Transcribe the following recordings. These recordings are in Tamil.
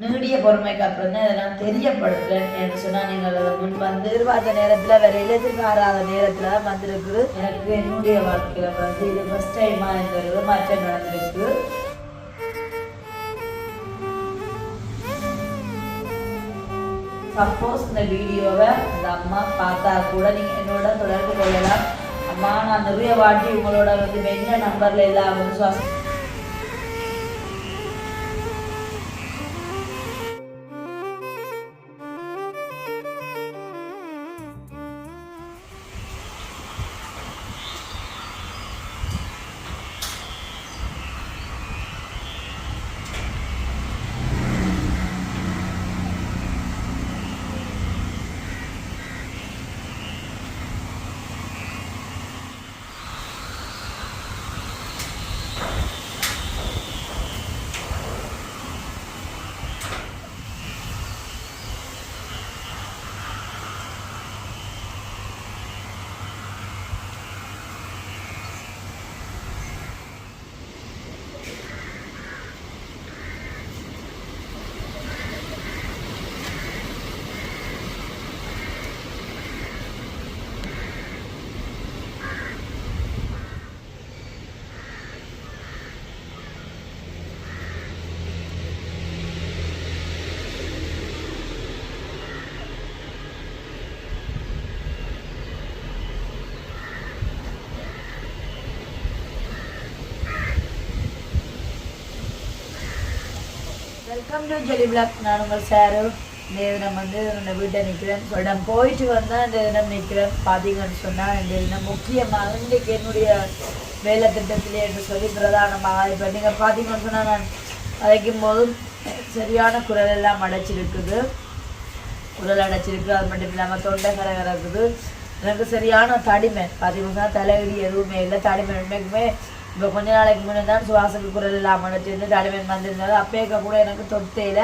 நீடிய பொறுமைக்கு அப்புறம் தான் இதெல்லாம் தெரியப்படுத்துறேன் என்று சொன்னால் நீங்கள் அதை முன் வந்து எதிர்பார்த்த நேரத்தில் வேற எதிர்பாராத நேரத்தில் தான் வந்திருக்குது எனக்கு என்னுடைய வாழ்க்கையில் வந்து இது ஃபஸ்ட் டைமாக இந்த ஒரு மாற்றம் நடந்திருக்கு. சப்போஸ் இந்த வீடியோவை அந்த அம்மா பார்த்தா கூட நீங்கள் என்னோட தொடர்பு கொள்ளலாம். அம்மா நான் நிறைய வாட்டி உங்களோட வந்து என்ன நம்பரில் எல்லாம் வந்து வெல்கம் டு ஜெலி பிளாக் நான் உங்கள் சாரு இந்த தினம் வந்து என்னோட வீட்டை நிற்கிறேன் சொல்கிறேன் போயிட்டு வந்தால் இந்த தினம் நிற்கிறேன் பார்த்தீங்கன்னு சொன்னால் இந்த தினம் முக்கியமாக இன்றைக்கு என்னுடைய வேலை திட்டத்திலே என்று சொல்லி பிரதானமாக இப்போ நீங்கள் பார்த்தீங்கன்னு சொன்னால் நான் அழைக்கும் போதும் சரியான குரல் எல்லாம் அடைச்சிருக்குது குரல் அடைச்சிருக்கு அது மட்டும் இல்லாமல் தொண்டை கரகரக்குது எனக்கு சரியான தடிமை பார்த்தீங்கன்னா தலையடி எதுவுமே இல்லை தடிமை உண்மைக்குமே இப்போ கொஞ்ச நாளைக்கு முன்னே தான் சுவாசக்கு குரல் இல்லாமல் அடைச்சிருந்து தடிமை வந்திருந்தது அப்பேக்க கூட எனக்கு தொத்தையில்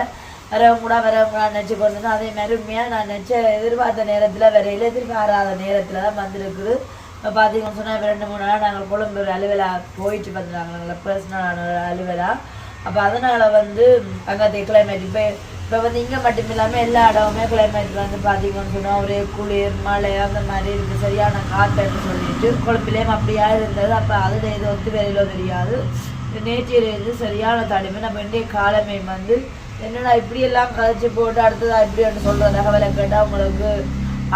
வரவங்க கூட வரவங்க நினச்சி கொண்டு அதே மாதிரி உண்மையாக நான் நினச்ச எதிர்பார்த்த நேரத்தில் வரையில் எதிர்பாராத நேரத்தில் தான் வந்திருக்குது. இப்போ பார்த்தீங்கன்னு சொன்னால் ரெண்டு மூணு நாள் நாங்கள் கொழும்பு ஒரு அலுவலாக போயிட்டு வந்தாங்க நாங்கள் பர்சனலான அலுவலா. அப்போ அதனால் வந்து அங்கே கிளைமேட் இப்போ இப்போ வந்து இங்கே மட்டும் இல்லாமல் எல்லா இடமுமே கிளைமேட் வந்து பார்த்திங்கன்னு சொன்னால் ஒரே குளிர் மழை அந்த மாதிரி இருக்குது சரியான காற்றுன்னு சொல்லிட்டு குழப்பிலையும் அப்படியா இருந்தது. அப்போ அதில் இது வந்து வெளியில தெரியாது. நேற்றையில இருந்து சரியான தடுமை. நம்ம இன்றைய காலமே வந்து என்னடா இப்படியெல்லாம் கதைச்சு போட்டு அடுத்ததா இப்படின்னு சொல்கிற தகவலை கேட்டால் உங்களுக்கு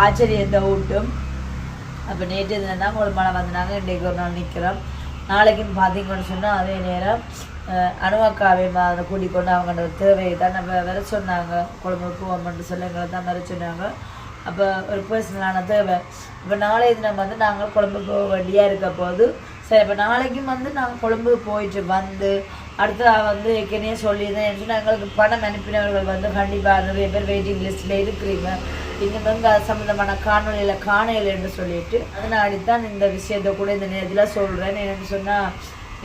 ஆச்சரியத்தை ஊட்டும் அப்போ நேற்று தினம் உங்களுக்கு மழை வந்தாங்க இன்றைக்கு ஒரு நாள் நிற்கிறோம். நாளைக்குன்னு பார்த்தீங்கன்னு சொன்னால் அதே நேரம் அணுவக்காவை அதை கூட்டிக் கொண்டு அவங்க தேவையை தான் நம்ம வர சொன்னாங்க. குழம்பு போவோம்னு சொல்லி எங்களை தான் வர சொன்னாங்க. அப்போ ஒரு பர்சனலான தேவை. இப்போ நாளைய தினம் வந்து நாங்கள் குழம்பு போக வேண்டியாக இருக்க போது சரி இப்போ நாளைக்கும் வந்து நாங்கள் குழம்பு போயிட்டு வந்து அடுத்ததாக வந்து ஏற்கனவே சொல்லியிருந்தேன் என்று எங்களுக்கு பணம் அனுப்பினவர்கள் வந்து கண்டிப்பாக நிறைய பேர் வெயிட்டிங் லிஸ்ட்டில் இருக்கிறீங்க. இன்னும் வந்து அது சம்மந்தமான காணொலியில் காணையில் என்று சொல்லிட்டு அதனாடி தான் இந்த விஷயத்தை கூட இந்த நேரத்தில் சொல்கிறேன் என்னென்னு சொன்னால்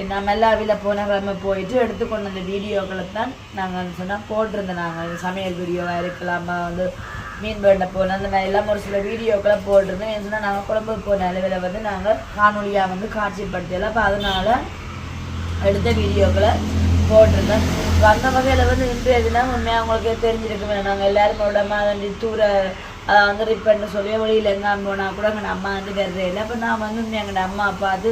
நம்ம எல்லாவில போன கிழமை போயிட்டு எடுத்துக்கொண்ட அந்த வீடியோக்களை தான் நாங்கள் சொன்னால் போட்டிருந்தோம். நாங்கள் சமையல் வீடியோவாக இருக்கலாம் வந்து மீன் பேண்ட போகலாம் அந்த மாதிரி எல்லாம் ஒரு சில வீடியோக்களை போட்டிருந்தோம். ஏன்னு சொன்னால் நாங்கள் குழம்பு போன அளவில் வந்து நாங்கள் காணொலியாக வந்து காட்சிப்படுத்தல அப்போ அதனால எடுத்த வீடியோக்களை போட்டிருந்தோம். இப்போ அந்த வகையில் வந்து இன்றைய தினம் உண்மையாக தெரிஞ்சிருக்க தெரிஞ்சிருக்குமே நாங்கள் எல்லாரும் விட மாதிரி தூர அதை வந்து ரிப்பன்னு சொல்லி வெளியில் எங்கே போனால் கூட எங்கள் அம்மா வந்து வர்றே இல்லை. அப்போ நான் வந்து எங்கள் அம்மா அப்பா அது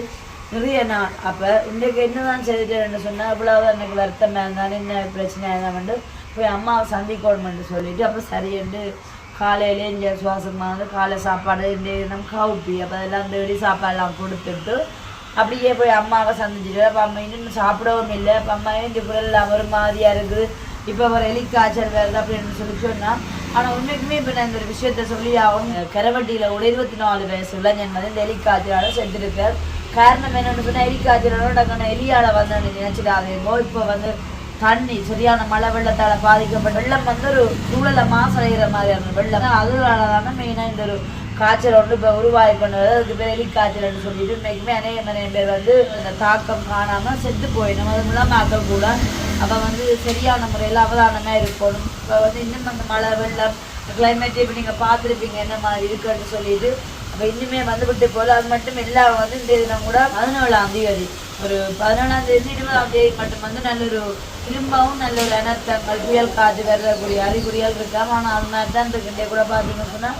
நிறைய நான் அப்போ இன்றைக்கு என்ன தான் செய்துட்டேன்னு சொன்னால் இவ்வளவு எனக்கு வருத்தமாக இருந்தாலும் என்ன பிரச்சனை இருந்தாமண்டு போய் அம்மாவை சந்திக்கணும்னு சொல்லிட்டு அப்போ சரியென்று காலையிலே இங்கே சுவாசமாக வந்து காலை சாப்பாடு இந்த நம்ம கவுப்பி அப்போ அதெல்லாம் தேடி சாப்பாடெல்லாம் கொடுத்துட்டு அப்படியே போய் அம்மாவை சந்திச்சுட்டு அப்போ அம்மா இன்னும் சாப்பிடவும் இல்லை அப்போ அம்மா இந்த குரல் ஒரு மாதிரியாக இருக்குது இப்போ ஒரு எலி காய்ச்சல் வருது அப்படின்னு சொல்லி சொன்னால் ஆனால் உண்மைக்குமே இப்போ நான் இந்த ஒரு விஷயத்த சொல்லி ஆகணும். கரவட்டியில் ஒரு இருபத்தி நாலு வயசு இளைஞன் வந்து இந்த எலி செஞ்சுருக்கார் செத்துருக்கார். காரணம் என்னென்னு சொன்னால் எலி டக்குன்னு எலியால் வந்து நினைச்சிடாதேங்கோ இப்போ வந்து தண்ணி சரியான மழை வெள்ளத்தால் பாதிக்கப்பட்ட வெள்ளம் வந்து ஒரு சூழலை மாசடைகிற மாதிரியான வெள்ளம். அதனால தானே மெயினாக இந்த ஒரு காய்ச்சல் ஒன்று இப்போ உருவாகி பண்ணுறது அதுக்கு பேர் எலி காய்ச்சல்னு சொல்லிட்டு இன்னைக்குமே அநேக நிறைய பேர் வந்து இந்த தாக்கம் காணாமல் செத்து போயிடும். அது மூலமாக கூட அப்போ வந்து சரியான முறையில் அவதானமாக இருக்கணும். இப்போ வந்து இன்னும் அந்த மழை வெள்ளம் கிளைமேட் இப்போ நீங்கள் பார்த்துருப்பீங்க என்ன மாதிரி இருக்குன்னு சொல்லிட்டு. அப்போ இன்னுமே வந்து விட்டு போல. அது மட்டும் இல்லாம வந்து இந்த இதில் கூட பதினேழாம் தேதி ஒரு பதினேழாம் தேதி இருபதாம் தேதி மட்டும் வந்து நல்ல ஒரு திரும்பவும் நல்ல ஒரு இனத்தங்கள் புயல் காற்று வரக்கூடிய அறிகுறிகள் இருக்காம ஆனால் அது மாதிரி தான் இருக்குண்டே கூட பார்த்தீங்கன்னு சொன்னால்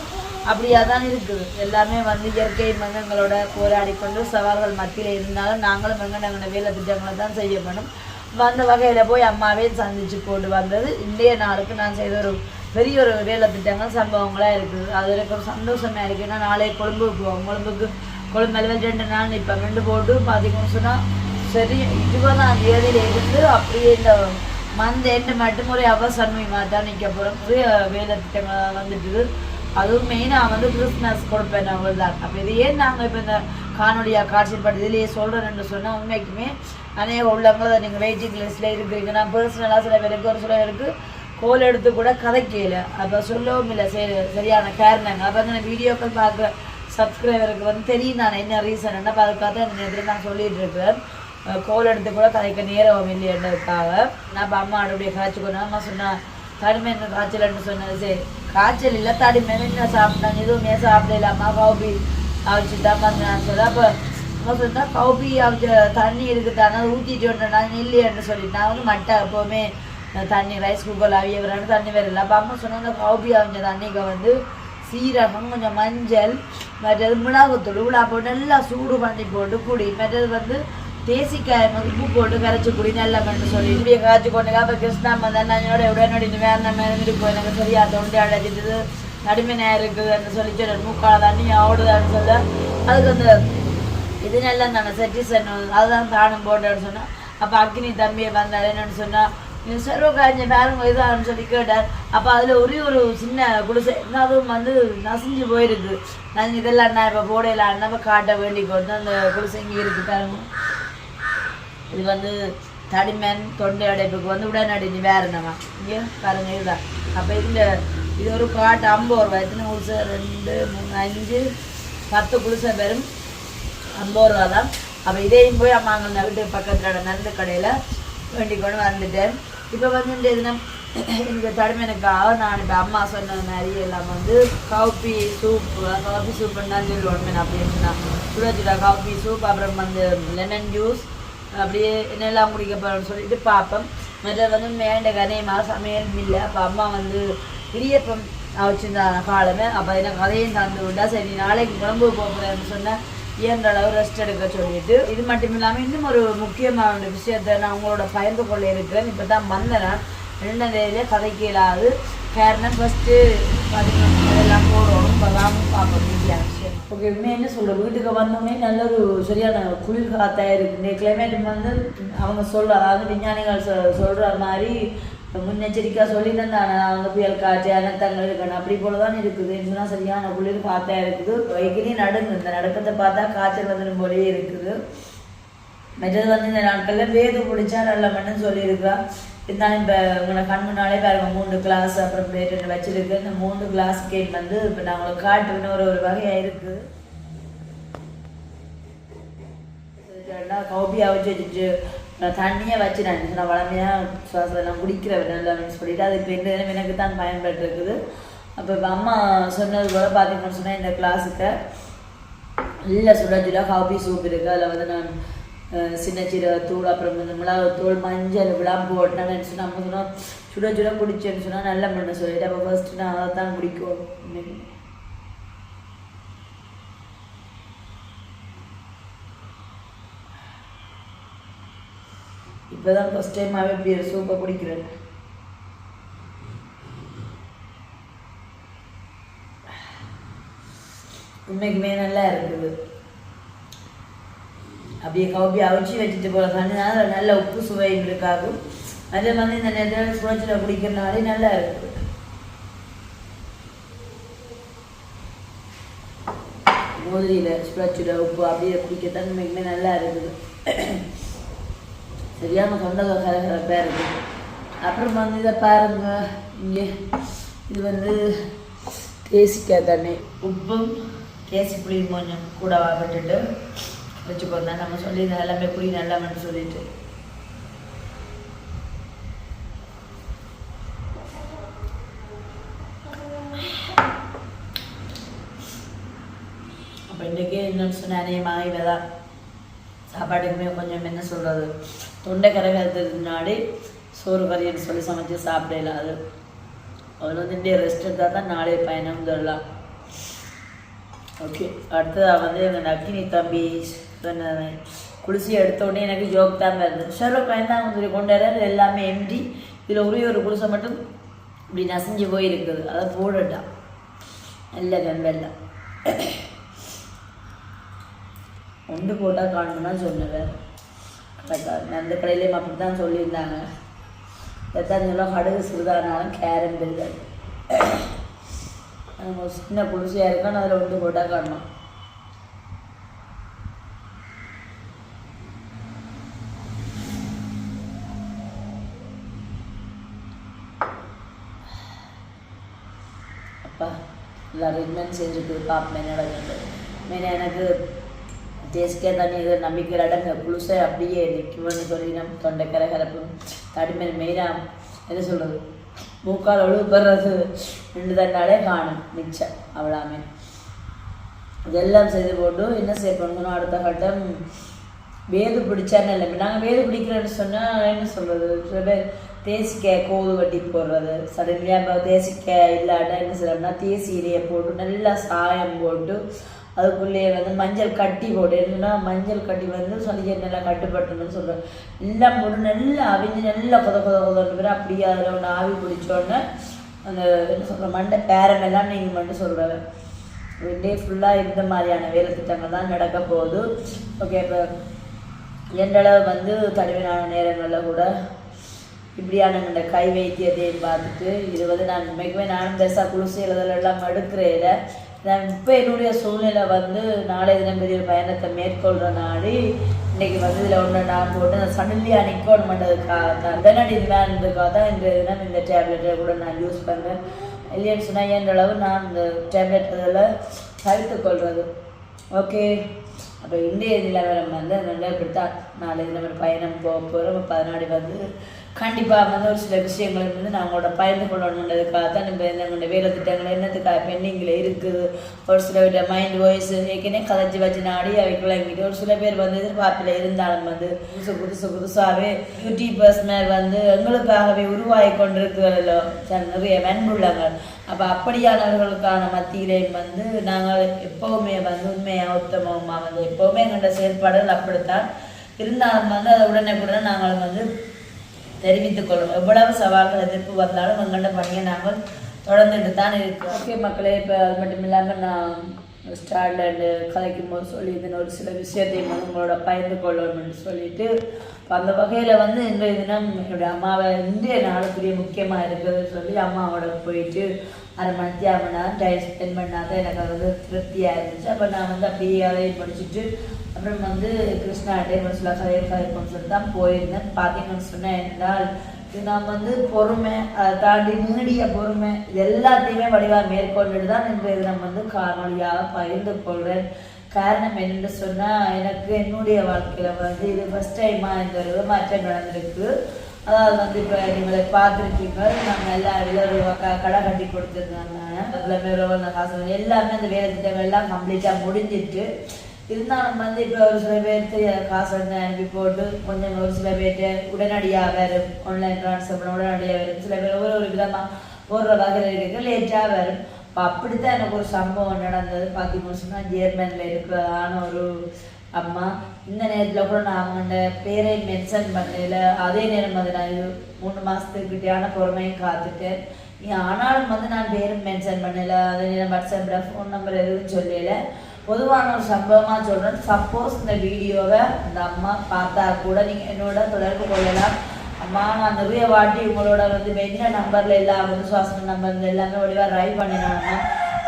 அப்படியா தான் இருக்குது எல்லாமே வந்து இயற்கை மங்கங்களோட போராடி கொண்டு சவால்கள் மத்தியில் இருந்தாலும் நாங்களும் எங்கட வேலை திட்டங்களை தான் செய்யப்படும். வந்த வகையில் போய் அம்மாவே சந்திச்சு போட்டு வந்தது. இன்றைய நாளுக்கு நான் செய்த ஒரு பெரிய ஒரு வேலை திட்டங்கள் சம்பவங்களாக இருக்குது. அது எனக்கு ஒரு சந்தோஷமாக இருக்குது ஏன்னா நாளை கொழும்புக்கு போவோம். கொழும்புக்கு கொழும்பு ரெண்டு நாள் இப்போ ரெண்டு போட்டு பார்த்தீங்கன்னு சொன்னால் சரி இருபதாம் தேதியில் இருந்து அப்படியே இந்த மந்த் எண்டு மட்டும் ஒரு அவசன்மையாக தான் நிற்க போகிறோம் நிறைய வேலை திட்டங்கள் வந்துட்டுது. அதுவும் மெயினாக வந்து கிறிஸ்மஸ் கொடுப்பேன் அவள் தான் அப்போ இது ஏன் நாங்கள் இப்போ இந்த காணொலியாக காட்சிப்படுத்தி இதிலேயே சொல்கிறேன்னு சொன்னால் உண்மைக்குமே அநேக உள்ளவங்களை நீங்கள் வெயிட்டிங் லிஸ்ட்டில் இருக்கிறீங்க. நான் பர்சனலாக சில பேருக்கு ஒரு சில பேருக்கு கோல் எடுத்து கூட கதைக்கல அப்போ சொல்லவும் இல்லை. சரி சரியான காரணங்க. அப்போ அந்த வீடியோக்கள் பார்க்குற சப்ஸ்கிரைபருக்கு வந்து தெரியும் நான் என்ன ரீசன் என்ன. அதை பார்த்து அந்த நேரத்தில் நான் சொல்லிட்டு இருக்கிறேன் கோல் எடுத்து கூட கதைக்க நேரம் இல்லைன்றதுக்காக நான் இப்போ அம்மா அப்படியே காய்ச்சி கொண்டு அம்மா சொன்னா தடிமை காய்ச்சல்னு சொன்னது? சரி காய்ச்சல் இல்லை தடிமை என்ன சாப்பிட்டாங்க எதுவுமே சாப்பிடல அம்மா காபி அவிச்சு தான் பண்ணான்னு சொல்லி அப்போ அம்மா சொன்னா கவுப்பி அவிச்ச தண்ணி இருக்குதானே ஊற்றிட்டு வந்தேன் இல்லையன்னு சொல்லிட்டு நான் வந்து மட்டை எப்போவுமே தண்ணி ரைஸ் குக்கரில் அவிய வரான்னு தண்ணி வரல அப்போ அம்மா சொன்னால் அந்த கவுப்பி அவிஞ்ச தண்ணிக்கு வந்து சீரகம் கொஞ்சம் மஞ்சள் மற்றது மிளகுத்தூள் உலா போட்டு நல்லா சூடு பண்ணி போட்டு குடி. மற்றது வந்து தேசிக்காய் வந்து உப்பு போட்டு கரைச்சி குடி நல்லா பண்ணி சொல்லி இப்படியே காய்ச்சி கொண்டு அப்போ கிருஷ்ணா வந்தேன் என்னோட உடனடி வேற நம்ம இருக்கு எனக்கு சரியா தொண்டை அழைச்சிட்டு நடுமையாக இருக்குதுன்னு சொல்லி சொல்லி மூக்கால தண்ணி ஓடுதான்னு சொல்ல அதுக்கு அந்த இது நல்லா தானே செட்டிசன் அதுதான் தானம் போட்டேன்னு சொன்னா அப்போ அக்னி தம்பியை வந்தார் என்னன்னு சொன்னா நீ சர்வ காய்ஞ்ச பாருங்க இதான்னு சொல்லி கேட்டார் அப்போ அதில் ஒரே ஒரு சின்ன குடிசை அதுவும் வந்து நசிஞ்சு போயிருக்கு நான் இதெல்லாம் நான் இப்போ போடையில காட்ட வேண்டி கொண்டு அந்த குடிசை இங்கே இருக்கு பாருங்க இது வந்து தடிமன் தொண்டை அடைப்புக்கு வந்து உடனடி நிவாரணமா? இங்கே பாருங்க இதுதான் அப்போ இதில் இது ஒரு காட்டு ஐம்பது ரூபாய். எத்தனை குடிசை? ரெண்டு மூணு அஞ்சு பத்து குடிசை பெறும். ஐம்பது ரூபா தான் அப்போ இதையும் போய் அம்மா அங்கே வீட்டு பக்கத்தில் நடந்த கடையில் வேண்டிக்கொண்டு வந்துட்டேன். இப்போ வந்து இந்த தினம் எனக்கு தடுமனுக்காக நான் இப்போ அம்மா சொன்ன மாதிரி எல்லாம் வந்து காஃபி சூப் காஃபி சூப்புன்னு தான் சொல்லுவோம் அப்படின்னு சொன்னால் சுட சுட காஃபி சூப் அப்புறம் வந்து லெமன் ஜூஸ் அப்படியே என்னெல்லாம் குடிக்க போகிறோம்னு சொல்லிட்டு பார்ப்போம் மற்ற வந்து மேண்ட கதையமாக சமையல் இல்லை. அப்போ அம்மா வந்து இடியப்பம் வச்சுருந்தாங்க காலமே. அப்போ எனக்கு கதையும் தந்து விட்டா சரி நாளைக்கு குழம்பு போகிறேன்னு சொன்னேன் இயன்ற அளவு ரெஸ்ட் எடுக்க சொல்லிட்டு. இது மட்டும் இல்லாமல் இன்னும் ஒரு முக்கியமான ஒரு விஷயத்தை நான் உங்களோட பகிர்ந்து கொள்ள இருக்கிறேன். இப்போ தான் வந்தேன் ரெண்டாம் தேதியிலே கதைக்கு இல்லாது காரணம் ஃபஸ்ட்டு பார்த்தீங்கன்னா எல்லாம் போகிறோம் இப்போ தான் பார்ப்போம் மீடியா ஓகே உண்மையாக என்ன சொல்கிற வீட்டுக்கு வந்தோடனே நல்ல ஒரு சரியான குளிர் காத்தாக இருக்குது இந்த கிளைமேட் வந்து அவங்க சொல்கிற அதாவது விஞ்ஞானிகள் சொ சொல்கிற மாதிரி முன்னெச்சரிக்கையாக சொல்லி தான் அவங்க புயல் காற்று அனர்த்தங்கள் இருக்கணும். அப்படி போல தான் இருக்குது. சொன்னால் சரியான குளிர் காத்தாக இருக்குது. வைக்கிலையும் நடுங்கு. இந்த நடக்கத்தை பார்த்தா காய்ச்சல் வந்துடும் போலயே இருக்குது. மற்றது வந்து இந்த நாட்களில் வேது பிடிச்சா நல்ல மண்ணுன்னு சொல்லியிருக்கா இருந்தாலும் இப்போ உங்களை கண் முன்னாலே பாருங்க மூன்று கிளாஸ் அப்புறம் பிளேட் ரெண்டு வச்சிருக்கு. இந்த மூன்று கிளாஸ் கேட் வந்து இப்போ நான் உங்களுக்கு காட்டுன்னு ஒரு ஒரு வகையாக இருக்குது கௌபியாக வச்சு வச்சுட்டு நான் தண்ணியை வச்சு நான் நான் வளமையாக சுவாசம் குடிக்கிறேன் நல்லா சொல்லிட்டு அது இப்போ எந்த எனக்கு தான் பயன்பட்டு இருக்குது அப்போ இப்போ அம்மா சொன்னது போல் பார்த்தீங்கன்னு சொன்னால் இந்த கிளாஸுக்கு இல்லை சுட சுட காபி சூப் இருக்குது அதில் வந்து நான் சின்ன சின்ன தூள் அப்புறம் வந்து மிளகாத்தூள் மஞ்சள் விழாம் போட்டேன்னு சொன்னால் நம்ம சொன்னால் சுட சுட குடிச்சேன்னு சொன்னால் நல்ல பண்ண சொல்லிட்டு அப்போ ஃபர்ஸ்ட் நான் அதை தான் குடிக்கும் இப்போ தான் ஃபஸ்ட் டைமாகவே இப்படி ஒரு சூப்பை குடிக்கிறேன் உண்மைக்குமே நல்லா இருக்குது அப்படியே கவுப்பி அவிச்சு வச்சுட்டு போல தண்ணினால நல்ல உப்பு சுவை இருக்காகும் அதே மாதிரி இந்த நேரத்தில் சுழச்சில் குடிக்கிறனாலே நல்லா இருக்குது மோதிரியில் சுழச்சில் உப்பு அப்படியே குடிக்கத்தான் உண்மைக்குமே நல்லா இருக்குது. சரியான சொந்த கலகலப்பாக இருக்குது அப்புறம் வந்து இதை பாருங்க. இங்கே இது வந்து தேசிக்காய் தண்ணி. உப்பும் கேசி புளியும் கொஞ்சம் கூட விட்டுட்டு வச்சுக்கோங்க. நம்ம சொல்லி இது எல்லாமே புளி நல்லவன்னு சொல்லிட்டு. அப்போ இன்றைக்கே என்னன்னு சொன்னேன் அநேகமாக தான் சாப்பாட்டுக்குமே கொஞ்சம் என்ன சொல்கிறது தொண்டை கரகிறதுக்கு முன்னாடி சோறு கறின்னு சொல்லி சமைச்சு சாப்பிடல அது. அவள் வந்து இன்றைய ரெஸ்ட் எடுத்தால் தான் நாளைய பயணம் தரலாம் ஓகே அடுத்ததாக வந்து எங்கள் நக்கினி தம்பி சொன்ன எடுத்த உடனே எனக்கு ஜோக் தான் இருந்தது ஷெரோக் பயந்தாங்க சொல்லி கொண்டு எல்லாமே எம்டி இதில் ஒரே ஒரு குளிசை மட்டும் இப்படி நசிஞ்சு போயிருக்குது. அதை போடட்டான் நல்ல வெம்பெல்லாம் ஒன்று போட்டால் காணும்னா சொன்னேன் அந்த கடையிலையும் அப்படி தான் சொல்லியிருந்தாங்க எத்தனை கடுகு சிறுதானாலும் கேரம் இல்லை சின்ன குடிசையாக இருக்கான்னு அதில் ஒன்று போட்டால் காணணும் அப்பா இல்லை அரேஞ்ச்மெண்ட் செஞ்சுருக்கு பார்ப்பேன் என்ன நடக்குது எனக்கு டேஸ்டே தண்ணி இது நம்பிக்கை அடங்க புழுசை அப்படியே நிற்கும்னு சொல்லி நம்ம தொண்டைக்கரை கரப்பு தடிமேல் மெயினாக என்ன சொல்கிறது மூக்கால் ஒழுகுப்படுறது ரெண்டு தண்டாலே காணும். மிச்சம். அவ்வளாமே. இதெல்லாம் செய்து போட்டு என்ன செய்ய பண்ணணும் அடுத்த கட்டம். வேது பிடிச்சான்னு இல்லை. நாங்கள் வேது பிடிக்கிறேன்னு சொன்னால் என்ன சொல்கிறது சில பேர் தேசிக்காய் கோது வட்டி போடுறது. சடன்லியாக இப்போ தேசிக்காய் இல்லாட்டா என்ன செய்யறோம்னா தேசி இலையை போட்டு நல்லா சாயம் போட்டு அதுக்குள்ளேயே வந்து மஞ்சள் கட்டி போட்டு என்னன்னா மஞ்சள் கட்டி வந்து சொல்லி நல்லா கட்டுப்பட்டணும்னு சொல்கிறேன் எல்லாம் போட்டு நல்லா அவிஞ்சு நல்லா கொத கொத கொதன்னு பேர் அப்படியே அதில் ஒன்று ஆவி பிடிச்சோடனே அந்த என்ன சொல்கிற மண்டை பேரன் எல்லாம் நீங்கள் மட்டும் சொல்கிறேன் டே ஃபுல்லாக இந்த மாதிரியான வேலை திட்டங்கள் தான் நடக்க போகுது. ஓகே இப்போ எந்தளவு வந்து தனிமையான நேரங்களில் கூட இப்படியான இந்த கை வைத்தியத்தையும் பார்த்துட்டு இது வந்து நான் உண்மைக்குமே நானும் பெருசாக குளிசி எல்லாம் எடுக்கிறேன் நான் இப்போ என்னுடைய சூழ்நிலை வந்து நாளை தினம் பெரிய பயணத்தை மேற்கொள்கிற நாடி இன்னைக்கு வந்து இதில் ஒன்று நான் போட்டு அந்த சடன்லியாக நிற்கணும் பண்ணுறதுக்காக தான் உடனடி இருந்ததுக்காக தான் இந்த தினம் இந்த டேப்லெட்டை கூட நான் யூஸ் பண்ணுறேன் இல்லைன்னு சொன்னால் என்ற அளவு நான் இந்த டேப்லெட் இதில் தவிர்த்து கொள்வது? ஓகே அப்போ இந்திய நிலவரம் வந்து நல்லா இப்படித்தான் நாளை தினம் பயணம் போக போகிறோம் பதினாடி வந்து கண்டிப்பாக வந்து ஒரு சில விஷயங்களை வந்து நான் அவங்களோட பயந்து கொள்ளணுன்றதுக்காக தான் நம்ம எங்களோட வேலை திட்டங்கள் என்னத்துக்காக பெண்டிங்கில் இருக்குது ஒரு சில விட மைண்ட் வாய்ஸ் ஏற்கனவே கதைச்சி வச்சு நாடி அவைக்குள்ளாங்கிட்டு ஒரு சில பேர் வந்து எதிர்பார்ப்பில் இருந்தாலும் வந்து புதுசு புதுசு புதுசாகவே யூடியூபர்ஸ் மேல் வந்து எங்களுக்காகவே உருவாகி கொண்டிருக்கிறதோ. நிறைய மென்புள்ளங்கள் அப்போ அப்படியானவர்களுக்கான மத்தியிலே வந்து நாங்கள் எப்போவுமே வந்து உண்மையாக உத்தமமாக வந்து எப்போவுமே எங்கள்கிட்ட செயல்பாடுகள் அப்படித்தான் இருந்தாலும் வந்து அதை உடனே நாங்கள் வந்து தெரிவித்துக் கொள்ளும் எவ்வளவு சவால்கள் எதிர்ப்பு வந்தாலும் எங்கள்ட பணியை நாங்கள் தொடர்ந்துட்டு தான் இருக்கோம் ஓகே மக்களே இப்போ அது மட்டும் இல்லாமல் நான் ஸ்டார்லேண்டு கலைக்கும் போது சொல்லியிருந்தேன் ஒரு சில விஷயத்தையும் வந்து உங்களோட பகிர்ந்து கொள்ளணும்னு சொல்லிட்டு இப்போ அந்த வகையில் வந்து இன்றைய தினம் என்னுடைய அம்மாவை இந்திய நாளுக்குரிய முக்கியமாக இருக்குதுன்னு சொல்லி அம்மாவோட போயிட்டு அரை மணி அரை மணி நேரம் டைம் ஸ்பெண்ட் பண்ணால் தான் எனக்கு வந்து திருப்தியாக இருந்துச்சு. அப்போ நான் வந்து அப்படியே அதையும் படிச்சுட்டு அப்புறம் வந்து கிருஷ்ணா டைம் சில கதையை கதைப்போம்னு சொல்லி தான் போயிருந்தேன். பார்த்தீங்கன்னு சொன்னேன் என்றால் இது நான் வந்து பொறுமை அதை தாண்டி நீடிய பொறுமை இது எல்லாத்தையுமே வடிவாக மேற்கொண்டுட்டு தான் இன்றைய தினம் வந்து காணொலியாக பகிர்ந்து கொள்கிறேன் காரணம் என்னென்னு சொன்னால் எனக்கு என்னுடைய வாழ்க்கையில் வந்து இது ஃபஸ்ட் டைமாக இந்த ஒரு மாற்றம் நடந்திருக்கு. அதாவது வந்து இப்போ நீங்களை பார்த்துருக்கீங்க நாங்கள் எல்லா இதில் க கடை கட்டி கொடுத்துருந்தாங்க. அதில் மேலே காசு எல்லாமே அந்த வேலை திட்டங்கள் எல்லாம் கம்ப்ளீட்டாக முடிஞ்சிட்டு இருந்தாலும் வந்து இப்போ ஒரு சில பேர்த்து காசு வந்து அனுப்பி போட்டு கொஞ்சம் ஒரு சில பேர்ட்டு உடனடியாக வரும். ஆன்லைன் ட்ரான்ஸ்ஃபர் பண்ண உடனடியாக வரும். சில பேர் ஒரு ஒரு விதமாக ஒரு வகையில் இருக்கு. லேட்டாக வரும். இப்போ அப்படித்தான் எனக்கு ஒரு சம்பவம் நடந்தது. பார்த்தீங்கன்னு சொன்னால் ஜேர்மனில் இருக்கிறதான ஒரு அம்மா இந்த நேரத்தில் கூட நான் அவங்களோட பேரை மென்ஷன் பண்ணல. அதே நேரம் வந்து நான் இது மூணு மாதத்துக்கிட்டேயான பொறுமையும் காத்துட்டேன். ஆனாலும் வந்து நான் பேரும் மென்ஷன் பண்ணல. அதே நேரம் வாட்ஸ்அப்பில் ஃபோன் நம்பர் எதுவும் சொல்லல. பொதுவான ஒரு சம்பவமாக சொல்கிறேன் சப்போஸ் இந்த வீடியோவை அந்த அம்மா பார்த்தா கூட நீங்கள் என்னோட தொடர்பு கொள்ளலாம். அம்மா நான் நிறைய வாட்டி உங்களோட வந்து என்ன நம்பரில் எல்லாம் வந்து சுவாசன நம்பர் எல்லாமே ஒளிவாக ட்ரை பண்ணினாங்கன்னா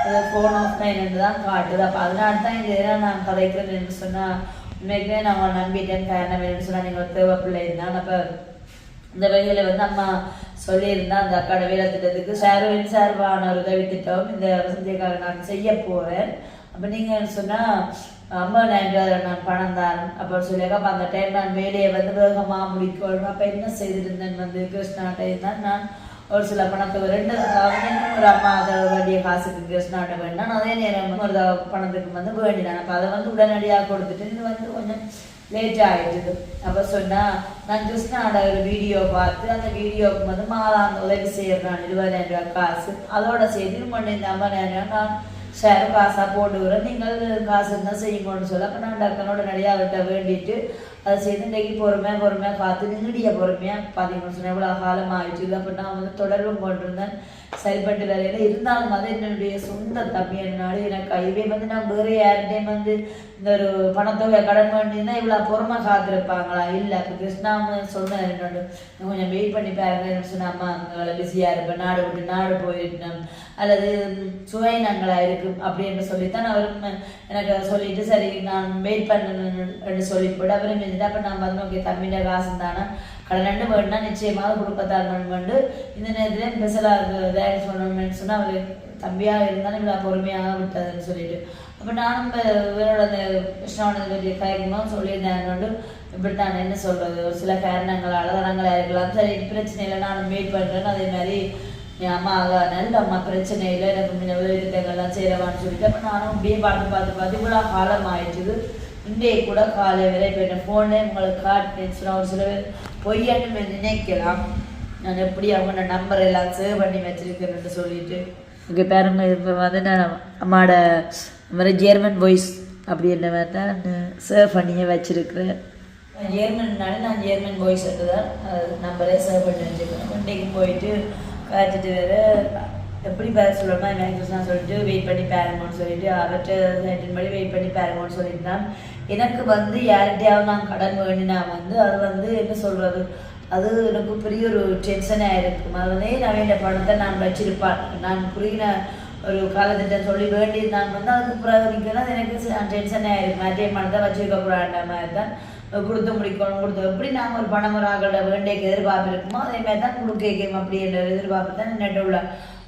அது ஃபோன் ஆஃப் நைன் தான் காட்டுது. அப்போ அதனால தான் இது இதெல்லாம் நான் கதைக்கிறேன் என்று சொன்னால் உண்மைக்குமே நான் உங்களை நம்பிட்டேன் காரணம் வேணும்னு சொன்னால் நீங்கள் தேவைப்பிள்ளை இருந்தால் அப்போ இந்த வகையில் வந்து அம்மா சொல்லியிருந்தா அந்த அக்காட வேலை திட்டத்துக்கு சார்வின் சார்பான ஒரு உதவி திட்டம் இந்த வசந்தியக்காக நான் செய்ய போகிறேன் அப்போ நீங்கள் சொன்னால் ஐம்பதாயிரம் ரூபாய் நான் பணம் தான். அப்படின்னு சொல்லியிருக்க அப்போ அந்த டைம் நான் வேலையை வந்து வேகமாக முடிக்கணும். அப்போ என்ன செய்திருந்தேன் வந்து கிருஷ்ணாட்டை தான் நான் ஒரு சில பணத்தை ரெண்டு ஒரு அம்மா அதை வேண்டிய காசுக்கு கிருஷ்ணாட்ட வேண்டாம். அதே நேரம் ஒரு பணத்துக்கு வந்து வேண்டினான் அப்போ அதை வந்து உடனடியாக கொடுத்துட்டு இது வந்து கொஞ்சம் லேட் ஆகிடுது அப்போ சொன்னால் நான் கிருஷ்ணாட ஒரு வீடியோ பார்த்து அந்த வீடியோவுக்கு வந்து மாதாந்த உதவி செய்யறான் இருபதாயிரம் ரூபாய் காசு. அதோட சேர்த்து பண்ணி இந்த ஐம்பதாயிரம் நான் ஷேர் காசாக போட்டு வரேன் நீங்கள் காசு இருந்தால் செய்யுங்கன்னு சொல்ல. அப்போ நான் டக்கனோட நிறையா அவர்கிட்ட வேண்டிட்டு அதை செய்து இன்றைக்கு பொறுமையாக பொறுமையாக பார்த்து நீடிய பொறுமையாக பார்த்தீங்கன்னு சொன்னேன் எவ்வளோ காலம் ஆயிடுச்சு அப்போ நான் வந்து தொடர்பு கொண்டிருந்தேன் சரிப்பட்டு வேலையில. இருந்தாலும் வந்து என்னுடைய சொந்த தம்பி என்னால எனக்கு இதுவே வந்து நான் வேறு யார்கிட்டையும் வந்து இந்த ஒரு பணத்தொகை கடன் பண்ணியிருந்தா இவ்வளோ பொறுமை காத்திருப்பாங்களா? இல்லை அப்போ கிருஷ்ணா சொன்னேன் என்னோட கொஞ்சம் வெயிட் பண்ணி பாருங்க சொன்னாமா அங்கே பிஸியாக இருப்பேன் நாடு விட்டு நாடு போயிடணும். அல்லது சுவையினங்களாக இருக்கும் அப்படின்னு சொல்லித்தான் அவரும் எனக்கு சொல்லிட்டு சரி நான் வெயிட் பண்ணணும்னு சொல்லி போட்டு அவரும் இருந்துட்டு அப்போ நான் வந்து ஓகே தம்பியோட காசு தானே கடன் ரெண்டு வேணும்னா நிச்சயமாக கொடுக்கத்தான் வந்து இந்த நேரத்தில் ஸ்பெஷலாக தேங்க்ஸ் பண்ணணும்னு சொன்னால் அவர் தம்பியாக இருந்தாலும் இவ்வளோ பொறுமையாக விட்டதுன்னு சொல்லிட்டு. அப்போ நானும் இப்போ இவரோட அந்த கிருஷ்ணாவோட பற்றி கயக்கமாக சொல்லியிருந்தேன் இப்படித்தான் என்ன சொல்கிறது ஒரு சில காரணங்களால் தடங்களாக இருக்கலாம். சரி பிரச்சனை இல்லை நானும் மீட் பண்ணுறேன்னு அதே மாதிரி என் அம்மா நல்ல அம்மா பிரச்சனை இல்லை எனக்கு முன்ன உதவித்தங்கள்லாம் செய்கிறவான்னு சொல்லிட்டு அப்போ நானும் அப்படியே பார்த்து பார்த்து பார்த்து இவ்வளோ காலம் ஆயிடுச்சுது இன்றைய கூட காலை வரை இப்போ என்ன ஃபோனே உங்களுக்கு காட்டுன்னு சொன்னால் ஒரு சில பேர் பொய்யான்னு நினைக்கலாம். நான் எப்படி அவங்க நம்பர் எல்லாம் சேவ் பண்ணி வச்சிருக்கேன்னு சொல்லிட்டு. இங்கே பாருங்க இப்போ வந்து நான் அம்மாட மாதிரி ஜெர்மன் வாய்ஸ் அப்படின்ற மாதிரி தான் சேவ் பண்ணியே வச்சிருக்கிறேன். ஜெர்மன்னால நான் ஜெர்மன் வாய்ஸ் தான் நம்பரே சேவ் பண்ணி வச்சுருக்கேன் இன்றைக்கு போயிட்டு காய்ச்சிட்டு வேறு எப்படி பேர சொல்லணுமா எனக்கு நான் சொல்லிட்டு வெயிட் பண்ணி பாருங்கன்னு சொல்லிட்டு அவர்கிட்ட சென்டின் படி வெயிட் பண்ணி பாருங்கன்னு சொல்லியிருந்தான் எனக்கு வந்து யார்கிட்டையாவது நான் கடன் வேணும்னா வந்து அது வந்து என்ன சொல்கிறது அது எனக்கு பெரிய ஒரு டென்ஷனாக இருக்கும். அது நான் வேண்டிய பணத்தை நான் வச்சிருப்பேன். நான் புரியின ஒரு காலத்திட்டம் சொல்லி வேண்டி நான் வந்து அதுக்கு பிறகு நிற்கணும். எனக்கு டென்ஷன் இருக்கும். அதே பணத்தை வச்சிருக்க கூடாத மாதிரி தான் கொடுத்து முடிக்கணும். கொடுத்து எப்படி நாங்கள் ஒரு பணம் வேண்டிய எதிர்பார்ப்பு இருக்குமோ அதே மாதிரி தான் கொடுக்க அப்படின்ற எதிர்பார்ப்பு தான் நெட்ட உள்ள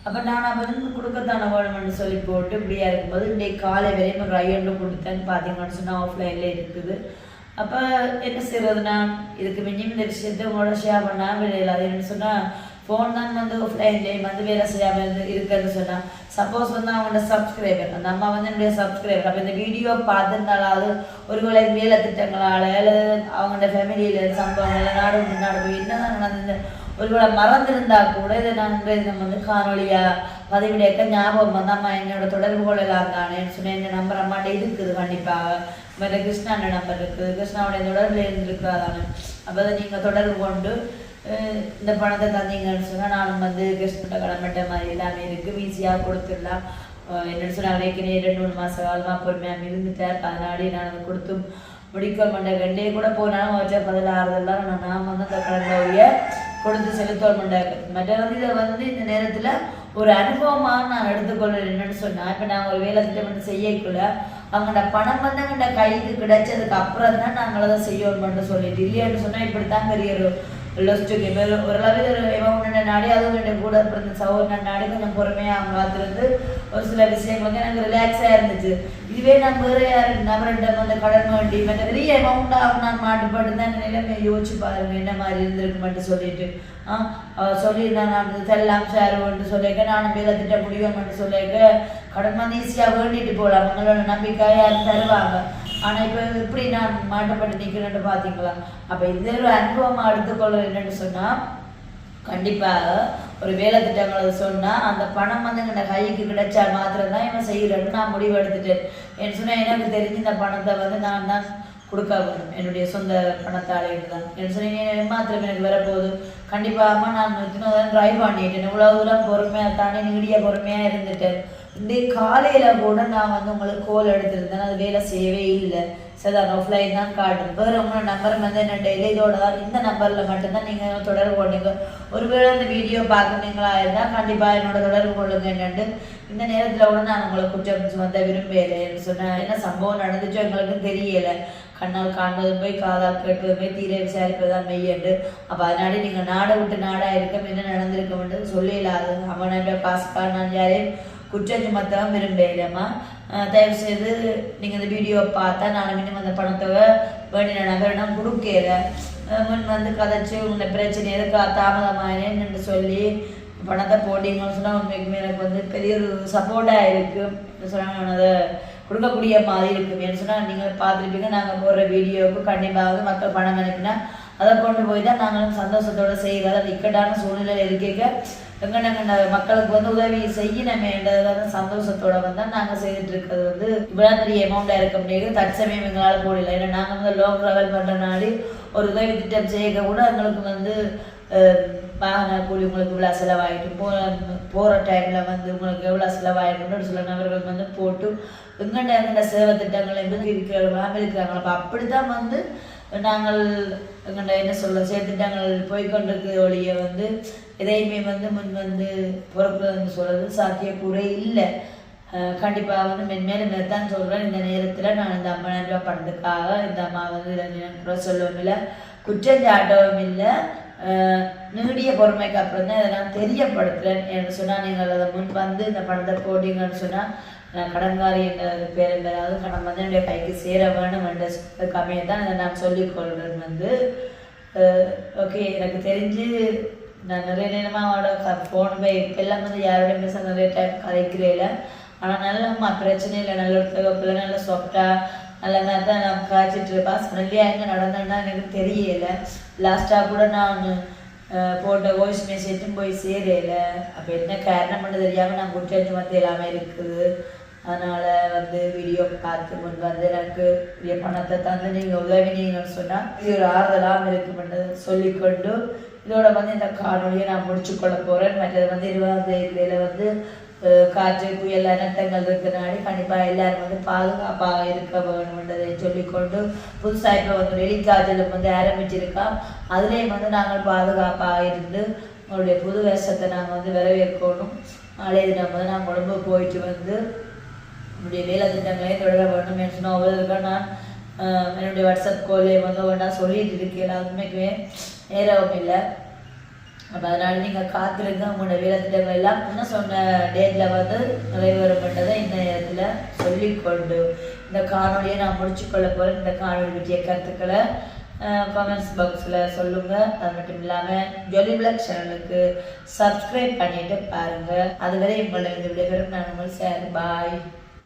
அப்போ நான் அப்போ வந்து கொடுக்கத்தான வேணும்னு சொல்லி போட்டு இப்படியா இருக்கும்போது இன்றைக்கு காலை வரையும் ஒரு ஐயண்டு கொடுத்தேன்னு பார்த்தீங்கன்னு சொன்னால் ஆஃப்லைனில் இருக்குது. அப்போ என்ன செய்யறதுனா இதுக்கு மிஞ்சும் இந்த விஷயத்த உங்களோட ஷேர் பண்ணால் வெளியில் அது சொன்னால் ஃபோன் தான் வந்து ஆஃப்லைன்லேயும் வந்து வேலை செய்யாமல் இருந்து இருக்குன்னு சொன்னால் சப்போஸ் வந்து அவங்களோட சப்ஸ்கிரைபர் அந்த அம்மா வந்து என்னுடைய சப்ஸ்கிரைபர் அப்போ இந்த வீடியோ பார்த்துருந்தாலாவது ஒருவேளை வேலை திட்டங்களால் அவங்களோட ஃபேமிலியில் சம்பவங்கள் நாடு விட்டு போய் என்ன நடந்தது ஒருவேளை மறந்திருந்தா கூட இதை நான் நம்ம வந்து காணொலியாக பதிவிடைக்க ஞாபகம் வந்து அம்மா என்னோட தொடர்பு கொள்ளலாம் தானே சொன்னேன் என் நம்பர் அம்மாட்ட இருக்குது கண்டிப்பாக. கிருஷ்ணா கிருஷ்ணாண்ட நம்பர் இருக்குது கிருஷ்ணாவுடைய தொடர்பில் இருந்திருக்கிறா தானே அப்போ அதை நீங்கள் தொடர்பு கொண்டு இந்த பணத்தை தந்தீங்கன்னு சொன்னால் நானும் வந்து கஷ்டப்பட்ட கடன்பட்ட மாதிரி எல்லாமே இருக்குது ஈஸியாக கொடுத்துடலாம். என்னன்னு சொன்னால் ஏற்கனவே ரெண்டு மூணு மாதம் காலமாக பொறுமையாக இருந்துட்டேன். அதனாடி நான் அதை கொடுத்து முடிக்க மாட்டேன். கண்டே கூட போனாலும் வச்ச பதிலாறுதெல்லாம் நான் நாம் வந்து அந்த கடனுடைய கொடுத்து செலுத்தோல் மாட்டேன். மற்ற வந்து இதை வந்து இந்த நேரத்தில் ஒரு அனுபவமாக நான் எடுத்துக்கொள்வேன். என்னன்னு சொன்னால் இப்போ நான் ஒரு வேலை திட்டம் செய்யக்குள்ள அவங்களோட பணம் வந்து எங்கள்ட கைக்கு கிடைச்சதுக்கு அப்புறம் தான் நாங்கள் அதை மட்டும் சொல்லிட்டு. இல்லையான்னு சொன்னால் இப்படி தான் பெரிய ஒரு லொஸ்ட்டுக்கு ஓரளவு ஒரு இவன் நாடி அதுவும் ரெண்டு கூட பிறந்த சகோதரன் நாடி கொஞ்சம் பொறுமையாக அவங்க பார்த்துருந்து ஒரு சில விஷயங்கள் வந்து எனக்கு ரிலாக்ஸாக இருந்துச்சு இதுவே நான் வேறு யார் நபர்கிட்ட வந்து கடன் வண்டி மற்ற பெரிய அமௌண்ட்டாக நான் மாட்டுப்பாட்டு தான் நிலைமை யோசிச்சு பாருங்க என்ன மாதிரி இருந்திருக்கு மட்டும் சொல்லிட்டு ஆ சொல்லியிருந்தேன் நான் சார் சேருவோன்ட்டு சொல்லியிருக்க நானும் பேர திட்ட முடியும்னு சொல்லியிருக்க கடன் வந்து ஈஸியாக வேண்டிட்டு போகலாம் அவங்களோட நம்பிக்கை யாரும் தருவாங்க ஆனால் இப்போ எப்படி நான் மாட்டப்பட்டு நிற்கிறேன்னு பார்த்தீங்களா அப்போ இந்த ஒரு அனுபவமாக எடுத்துக்கொள்ள என்னன்னு சொன்னால் கண்டிப்பாக ஒரு வேலை திட்டங்களை சொன்னால் அந்த பணம் வந்து எங்கள் கைக்கு கிடைச்சா மாத்திரம் தான் இவன் செய்கிறேன்னு நான் முடிவு எடுத்துட்டேன். என்ன சொன்னால் எனக்கு தெரிஞ்சு இந்த பணத்தை வந்து நான் தான் கொடுக்க வேணும் என்னுடைய சொந்த பணத்தாலே தான் என்ன சொன்னீங்க மாத்திரம் எனக்கு வரப்போகுது. கண்டிப்பாக நான் தான் ட்ரை பண்ணிட்டேன். இவ்வளோ தூரம் பொறுமையாக தானே நீடிய பொறுமையாக இருந்துட்டேன். இன்றைக்கு காலையில் கூட நான் வந்து உங்களுக்கு கோல் எடுத்திருந்தேன். அது வேலை செய்யவே இல்லை. சரி அது ஆஃப்லைன் தான் காட்டுது வேறு உங்களோட நம்பர் வந்து என்ன டெய்லி இதோட தான் இந்த நம்பரில் மட்டும்தான் நீங்கள் தொடர்பு கொண்டீங்க ஒருவேளை அந்த வீடியோ பார்க்குறீங்களா இருந்தால் கண்டிப்பாக என்னோட தொடர்பு கொள்ளுங்க என்னென்னு இந்த நேரத்தில் கூட நான் உங்களை குற்றம் சுமத்த விரும்பலைன்னு சொன்னேன். என்ன சம்பவம் நடந்துச்சோ எங்களுக்கு தெரியலை. கண்ணால் காண்பதும் போய் காதால் கேட்பதும் போய் தீர விசாரிப்பதான் மெய்யண்டு அப்போ அதனால நீங்கள் நாடை விட்டு நாடாக இருக்க என்ன நடந்திருக்கமென்று சொல்லலாது அவனை பாஸ்கா நான் யாரையும் குற்றம் சுமத்தவும் விரும்பலைம்மா. தயவு செய்து நீங்கள் இந்த வீடியோ பார்த்தா நான் இன்னும் அந்த பணத்தொகை வேண்டின நகரிடம் கொடுக்கல. முன் வந்து கதைச்சு உங்களை பிரச்சனை எதுக்கு தாமதமாயினேன்னு சொல்லி பணத்தை போட்டிங்கன்னு சொன்னால் உண்மைக்குமே எனக்கு வந்து பெரிய ஒரு சப்போர்ட்டாக இருக்குது சொன்னால் அதை கொடுக்கக்கூடிய மாதிரி இருக்குமேன்னு சொன்னால் நீங்கள் பார்த்துருப்பீங்க நாங்கள் போடுற வீடியோவுக்கு கண்டிப்பாக மக்கள் பணம் அனுப்பினா அதை கொண்டு போய் தான் நாங்களும் சந்தோஷத்தோட செய்கிறது அது இக்கட்டான சூழ்நிலையில் இருக்க எங்கன மக்களுக்கு வந்து உதவி செய்யணுமேன்றத சந்தோஷத்தோட வந்து நாங்கள் செய்துட்டு இருக்கிறது வந்து இவ்வளோ பெரிய அமௌண்ட்டாக இருக்க முடியாது. தற்சமயம் எங்களால் போடல ஏன்னா நாங்கள் வந்து லாங் ட்ராவல் பண்ணுற ஒரு உதவி திட்டம் செய்ய கூட எங்களுக்கு வந்து வாகன கூலி உங்களுக்கு இவ்வளோ செலவாயிட்டு போ போகிற டைமில் வந்து உங்களுக்கு எவ்வளோ செலவாயிட்டுன்னு சில நபர்கள் வந்து போட்டு எங்கண்ட எங்கண்ட சேவை திட்டங்கள் வந்து இருக்கிறவங்களாம் இருக்கிறாங்க அப்போ அப்படி தான் வந்து நாங்கள் என்ன சொல்ல செயற்திட்டங்கள் போய்கொண்டிருக்கிற ஒழிய வந்து எதையுமே வந்து முன் வந்து பொறுப்புன்னு சொல்கிறது சாத்தியக்கூறே இல்லை. கண்டிப்பாக வந்து மென்மேலும் தான் சொல்கிறேன் இந்த நேரத்தில் நான் இந்த ஐம்பதாயிரம் ரூபாய் பணத்துக்காக இந்த அம்மா வந்து கூட சொல்லவும் இல்லை குற்றம் சாட்டவும் இல்லை. நீடிய பொறுமைக்கு அப்புறம் தான் இதை நான் தெரியப்படுத்துகிறேன் என்று சொன்னால் நீங்கள் அதை முன் வந்து இந்த பணத்தை போட்டீங்கன்னு சொன்னால் கடன்காரி என்ற பேர் அதாவது கடன் வந்து என்னுடைய கைக்கு சேர வேணும் என்ற கம்மியை தான் அதை நான் சொல்லிக்கொள்வேன் வந்து ஓகே எனக்கு தெரிஞ்சு நான் நிறைய நேரமாக அவனோட ஃபோன் போய் இப்பெல்லாம் வந்து யாரோட பேச நிறைய டைம் கதைக்கிறேல ஆனால் நல்லம்மா பிரச்சனை இல்லை நல்ல ஒருத்தவப்பில் நல்ல சாஃப்டாக நல்ல மாதிரி தான் நான் காய்ச்சிட்டு இருப்பேன் ஃப்ரெண்ட்லியாக எங்கே நடந்தேன்னா எனக்கு தெரியல. லாஸ்ட்டாக கூட நான் போட்ட வாய்ஸ் மெசேஜும் போய் சேரலை. அப்போ என்ன காரணம் பண்ண தெரியாமல் நான் குட்டி வந்து எல்லாமே இருக்குது. அதனால் வந்து வீடியோ பார்த்து முன் வந்து எனக்கு பணத்தை தந்து நீங்கள் உதவினீங்கன்னு சொன்னால் இது ஒரு ஆறுதலாக இருக்குமென்றது சொல்லிக்கொண்டு இதோட வந்து இந்த காணொலியை நான் முடிச்சு கொள்ள போகிறேன் மற்றது வந்து இருபதாம் தேதியில் வந்து காற்று புயல் அனர்த்தங்கள் இருக்கிறனாடி கண்டிப்பாக எல்லாரும் வந்து பாதுகாப்பாக இருக்க வேணுன்றதை சொல்லிக்கொண்டு புதுசாக இப்போ வந்து வெளிக்காற்றில் வந்து ஆரம்பிச்சிருக்கா. அதுலேயும் வந்து நாங்கள் பாதுகாப்பாக இருந்து உங்களுடைய புது வேஷத்தை நாங்கள் வந்து வரவேற்கணும். நாளைய தினம் வந்து நான் கொழும்பு போயிட்டு வந்து என்னுடைய வேலை திட்டங்களை தொடர வேண்டும் என்று சொன்ன ஒவ்வொருவருக்கா நான் என்னுடைய வாட்ஸ்அப் கோலே வந்து ஒன்றா சொல்லிட்டு இருக்கேன் உண்மைக்குமே நேரவும் இல்லை. அப்போ அதனால் நீங்கள் காத்திருங்க உங்களோட வேலை திட்டங்கள் எல்லாம். என்ன சொன்ன டேட்டில் வந்து நிறைவேறப்பட்டதை இந்த நேரத்தில் சொல்லிக்கொண்டு இந்த காணொலியை நான் முடிச்சுக்கொள்ள போகிறேன் இந்த காணொலி பற்றிய கருத்துக்களை கமெண்ட்ஸ் பாக்ஸில் சொல்லுங்கள் அது மட்டும் இல்லாமல் ஜொலி பிளாக் சேனலுக்கு சப்ஸ்கிரைப் பண்ணிட்டு பாருங்கள் அதுவரை உங்களை இந்த விடைபெறும். நான் உங்கள் சார். பாய்